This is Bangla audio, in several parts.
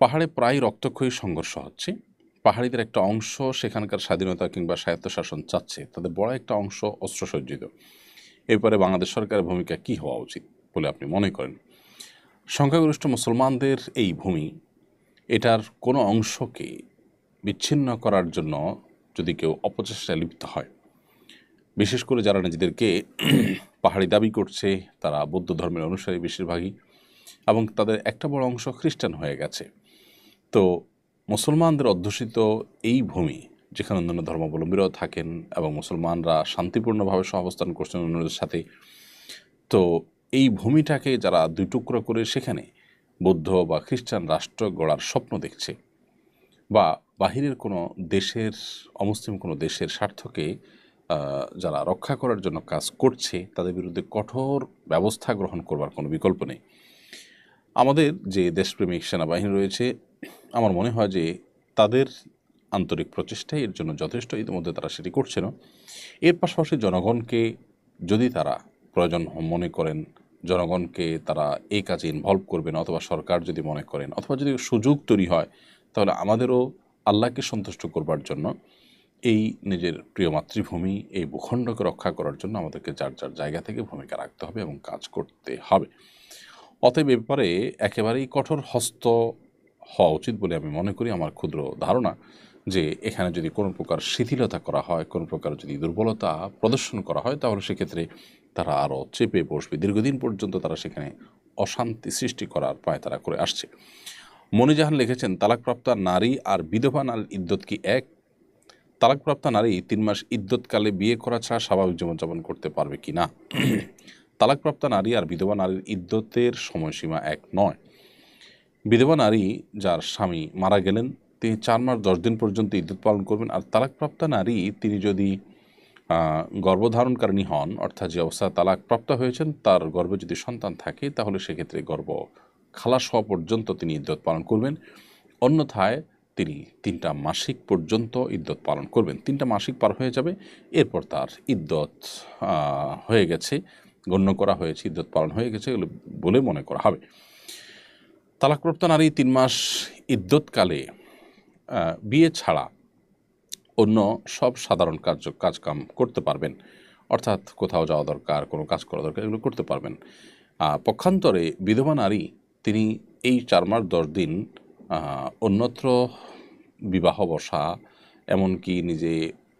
পাহাড়ে প্রায় রক্তক্ষয়ী সংঘর্ষ হচ্ছে। পাহাড়িদের একটা অংশ সেখানকার স্বাধীনতা কিংবা স্বায়ত্তশাসন চাচ্ছে। তাদের বড় একটা অংশ অস্ত্রসজ্জিত। এরপরে বাংলাদেশ সরকারের ভূমিকা কী হওয়া উচিত বলে আপনি মনে করেন? সংখ্যাগরিষ্ঠ মুসলমানদের এই ভূমি, এটার কোনো অংশকে বিচ্ছিন্ন করার জন্য যদি কেউ অপচেষ্টায় লিপ্ত হয়, বিশেষ করে যারা নিজেদেরকে পাহাড়ি দাবি করছে, তারা বৌদ্ধ ধর্মের অনুসারী বেশিরভাগই এবং তাদের একটা বড় অংশ খ্রিস্টান হয়ে গেছে। তো মুসলমানদের অধ্যুষিত এই ভূমি, যেখানে অন্যান্য ধর্মাবলম্বীরাও থাকেন এবং মুসলমানরা শান্তিপূর্ণভাবে সহাবস্থান করছেন অন্যদের সাথে, তো এই ভূমিটাকে যারা দুই টুকরো করে সেখানে বৌদ্ধ বা খ্রিস্টান রাষ্ট্র গড়ার স্বপ্ন দেখছে বা বাহিরের কোনো দেশের, অমুসলিম কোনো দেশের স্বার্থকে যারা রক্ষা করার জন্য কাজ করছে, তাদের বিরুদ্ধে কঠোর ব্যবস্থা গ্রহণ করবার কোনো বিকল্প নেই। আমাদের যে দেশপ্রেমিক সেনাবাহিনী রয়েছে আমার মনে হয় যে তাদের আন্তরিক প্রচেষ্টাই এর জন্য যথেষ্ট। ইতিমধ্যে তারা সেটি করছেন এর পাশাপাশি জনগণকে যদি তারা প্রয়োজন মনে করেন, জনগণকে তারা এই কাজে ইনভলভ করবেন অথবা সরকার যদি মনে করেন, অথবা যদি সুযোগ তৈরি হয়, তাহলে আমাদেরও আল্লাহকে সন্তুষ্ট করবার জন্য এই নিজের প্রিয় মাতৃভূমি, এই ভূখণ্ডকে রক্ষা করার জন্য আমাদেরকে যার যার জায়গা থেকে ভূমিকা রাখতে হবে এবং কাজ করতে হবে। অতএব ব্যাপারে একেবারেই কঠোর হস্ত হওয়া উচিত বলে আমি মনে করি আমার ক্ষুদ্র ধারণা যে এখানে যদি কোনো প্রকার শিথিলতা করা হয়, কোনো প্রকার যদি দুর্বলতা প্রদর্শন করা হয়, তাহলে সেক্ষেত্রে তারা আরও চেপে বসবে। দীর্ঘদিন পর্যন্ত তারা সেখানে অশান্তি সৃষ্টি করার পায় তারা করে আসছে। মনিজাহান লিখেছেন, তালাকপ্রাপ্তা নারী আর বিধবা নারীর ইদ্যত কি এক? তালাকপ্রাপ্তা নারী তিন মাস ইদ্যৎকালে বিয়ে করা ছাড়া স্বাভাবিক জীবনযাপন করতে পারবে কি না? তালাকপ্রাপ্তা নারী আর বিধবা নারীর ইদ্যতের সময়সীমা এক নয়। বিধবা নারী যার স্বামী মারা গেলেন, তিনি চার মাস দশ দিন পর্যন্ত ইদ্যুৎ পালন করবেন আর তালাকপ্রাপ্তা নারী তিনি যদি গর্ভধারণকারিণী হন, অর্থাৎ যে অবস্থা তালাকপ্রাপ্ত হয়েছেন, তার গর্ভে যদি সন্তান থাকে, তাহলে সেক্ষেত্রে গর্ভ খালাস হওয়া পর্যন্ত তিনি ইদ্যত পালন করবেন। অন্যথায় তিনি তিনটা মাসিক পর্যন্ত ইদ্যত পালন করবেন। তিনটা মাসিক পার হয়ে যাবে, এরপর তার ইদ্যত হয়ে গেছে, গণ্য করা হয়েছে ইদ্যত পালন হয়ে গেছে এগুলো বলে মনে করা হবে। তালাকপ্রাপ্ত নারী তিন মাস ইদ্যৎকালে বিয়ে ছাড়া অন্য সব সাধারণ কার্য, কাজকাম করতে পারবেন। অর্থাৎ কোথাও যাওয়া দরকার, কোনো কাজ করা দরকার, এগুলো করতে পারবেন। পক্ষান্তরে বিধবা নারী, তিনি এই চার মাস দশ দিন অন্যত্র বিবাহ বসা, এমনকি নিজে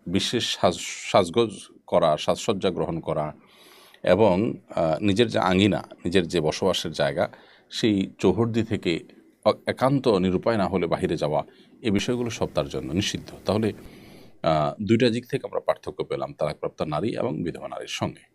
বিশেষ সাজ, সাজগোজ করা, সাজসজ্জা গ্রহণ করা এবং নিজের যে আঙিনা, নিজের যে বসবাসের জায়গা, সেই চৌহর্দি থেকে একান্ত নিরুপায় না হলে বাহিরে যাওয়া, এ বিষয়গুলো সব তার জন্য নিষিদ্ধ। তাহলে দুইটা দিক থেকে আমরা পার্থক্য পেলাম তালাকপ্রাপ্ত নারী এবং বিধবা নারীর সঙ্গে।